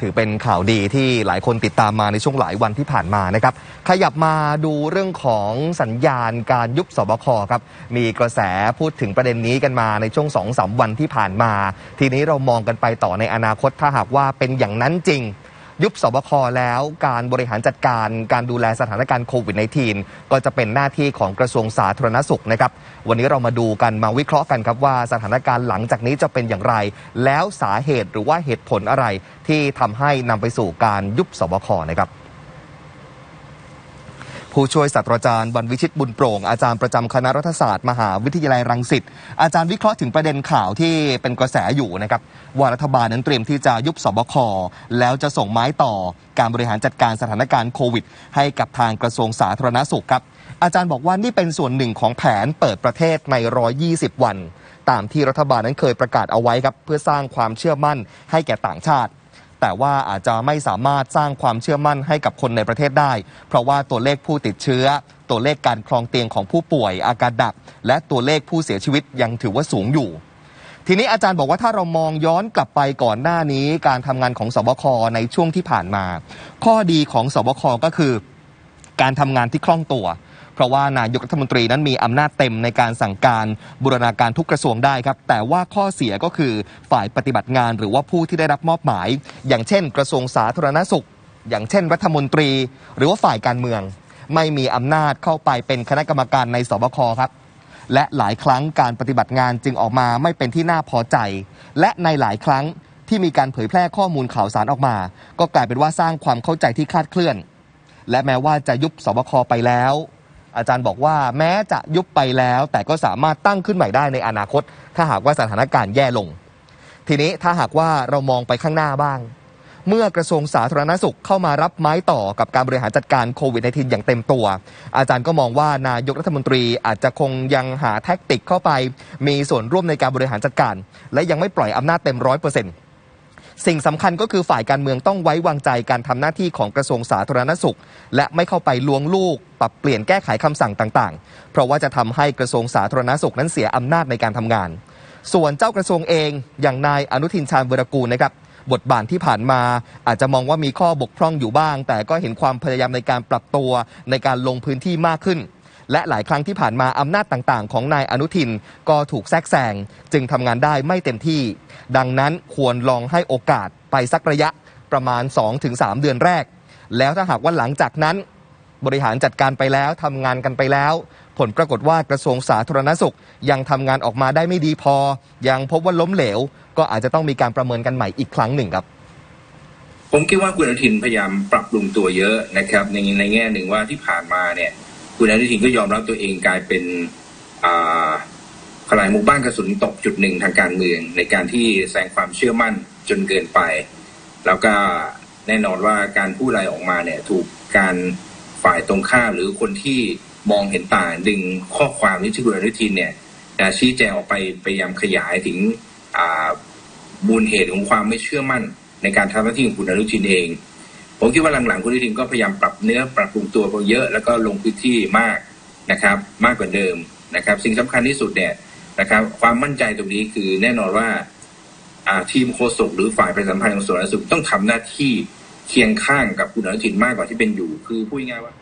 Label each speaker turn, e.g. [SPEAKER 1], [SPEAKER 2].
[SPEAKER 1] ถือเป็นข่าวดีที่หลายคนติดตามมาในช่วงหลายวันที่ผ่านมานะครับ ขยับมาดูเรื่องของสัญญาณการยุบสบคครับ มีกระแสพูดถึงประเด็นนี้กันมาในช่วง2อสวันที่ผ่านมา ทีนี้เรามองกันไปต่อในอนาคตถ้าหากว่าเป็นอย่างนั้นจริง ยุบสบคแล้วการบริหารจัดการการดูแลสถานการณ์โควิด -19 ก็จะเป็นหน้าที่ของกระทรวงสาธารณสุขนะครับ วันนี้เรามาดูกันมาวิเคราะห์กันครับว่าสถานการณ์หลังจากนี้จะเป็นอย่างไร แล้วสาเหตุหรือว่าเหตุผลอะไรที่ทำให้นำไปสู่การยุบสบคนะครับ ผู้ช่วยศาสตราจารย์บรรวิชิตบุญโปร่ง อาจารย์ประจำคณะรัฐศาสตร์มหาวิทยาลัยรังสิตอาจารย์วิเคราะห์ถึงประเด็นข่าวที่เป็นกระแสอยู่นะครับว่ารัฐบาลนั้นเตรียมที่จะยุบสบคแล้วจะส่งไม้ต่อการบริหารจัดการสถานการณ์โควิด ให้กับทางกระทรวงสาธารณสุขครับอาจารย์บอกว่านี่เป็นส่วนหนึ่งของแผนเปิดประเทศใน 120 วัน ตามที่รัฐบาลนั้นเคยประกาศเอาไว้ครับเพื่อสร้างความเชื่อมั่นให้แก่ต่างชาติ แต่ว่าอาจจะไม่สามารถสร้างความเชื่อมั่นให้กับคนในประเทศได้ เพราะว่าตัวเลขผู้ติดเชื้อ ตัวเลขการคลองเตียงของผู้ป่วยอาการดักและตัวเลขผู้เสียชีวิตยังถือว่าสูงอยู่ทีนี้อาจารย์บอกว่าถ้าเรามองย้อนกลับไปก่อนหน้านี้ การทำงานของสบคในช่วงที่ผ่านมา ข้อดีของสบคก็คือ การทำงานที่คล่องตัว เพราะว่านายกรัฐมนตรีนั้นมีอำนาจเต็มในการสั่งการบูรณาการทุกกระทรวงได้ครับ แต่ว่าข้อเสียก็คือฝ่ายปฏิบัติงานหรือว่าผู้ที่ได้รับมอบหมาย อย่างเช่น กระทรวงสาธารณสุข อย่างเช่น รัฐมนตรี หรือว่าฝ่ายการเมือง ไม่มีอำนาจเข้าไปเป็นคณะกรรมการในสบคครับและหลายครั้งการปฏิบัติงานจึงออกมาไม่เป็นที่น่าพอใจ และในหลายครั้งที่มีการเผยแพร่ข้อมูลข่าวสารออกมา ก็กลายเป็นว่าสร้างความเข้าใจที่คลาดเคลื่อน และแม้ว่าจะยุบสบคไปแล้ว อาจารย์บอกว่าแม้จะยุบไปแล้ว แต่ก็สามารถตั้งขึ้นใหม่ได้ในอนาคต ถ้าหากว่าสถานการณ์แย่ลง ทีนี้ถ้าหากว่าเรามองไปข้างหน้าบ้าง เมื่อกระทรวงสาธารณสุขเข้ามารับไม้ต่อกับการบริหารจัดการโควิด -19 อย่างเต็มตัว อาจารย์ก็มองว่านายกรัฐมนตรีอาจจะคงยังหาแท็กติกเข้าไป มีส่วนร่วมในการบริหารจัดการ และยังไม่ปล่อยอำนาจเต็มร้อยเปอร์เซ็นต์ สิ่งสำคัญก็คือฝ่ายการเมืองต้องไว้วางใจการทำหน้าที่ของกระทรวงสาธารณสุข และไม่เข้าไปลวงลูก ปรับเปลี่ยนแก้ไขคำสั่งต่างๆ เพราะว่าจะทำให้กระทรวงสาธารณสุขนั้นเสียอำนาจในการทำงาน ส่วนเจ้ากระทรวงเองอย่างนายอนุทินชาญวรกูลนะครับบทบาทที่ผ่านมาอาจจะมองว่ามีข้อบกพร่องอยู่บ้าง แต่ก็เห็นความพยายามในการปรับตัวในการลงพื้นที่มากขึ้น และหลายครั้งที่ผ่านมาอำนาจต่างๆ ของนายอนุทินก็ถูกแทรกแซงจึงทำงานได้ไม่เต็มที่ ดังนั้นควรลองให้โอกาสไปสักระยะประมาณ 2-3 เดือนแรก แล้วถ้าหากว่าหลังจากนั้น บริหารจัดการไปแล้วทำงานกันไปแล้ว ผลปรากฏว่ากระทรวงสาธารณสุขยังทำงานออกมาได้ไม่ดีพอ ยังพบว่าล้มเหลว ก็อาจจะต้องมีการประเมินกันใหม่อีกครั้งหนึ่งครับ
[SPEAKER 2] ผมคิดว่าคุณอนุทินพยายามปรับปรุงตัวเยอะนะครับในในแง่หนึ่งว่าที่ผ่านมาเนี่ย คุณอนุทินก็ยอมรับตัวเองกลายเป็นขลายหมู่บ้านกระสุนตกจุดหนึ่งทางการเมือง ในการที่แสดงความเชื่อมั่นจนเกินไป แล้วก็แน่นอนว่าการพูดอะไรออกมาเนี่ยถูกการฝ่ายตรงข้ามหรือคนที่มองเห็นต่างดึงข้อความนี้ที่คุณอนุทินเนี่ยนะชี้แจงออกไปพยายามขยายถึงอ่ามูลเหตุของความไม่เชื่อมั่น ในการทำหน้าที่ของคุณอนุทินเอง ผมคิดว่าหลังๆคุณอนุทินก็พยายามปรับเนื้อปรับปรุงตัวไปเยอะแล้วก็ลงพื้นที่มากนะครับ มากกว่าเดิมนะครับ สิ่งสำคัญที่สุดเนี่ยนะครับ ความมั่นใจตรงนี้คือแน่นอนว่าทีมโฆษกหรือฝ่ายประชาสัมพันธ์ของสาธารณสุขต้องทำหน้าที่เคียงข้างกับคุณอนุทินมากกว่าที่เป็นอยู่ คือพูดง่ายว่า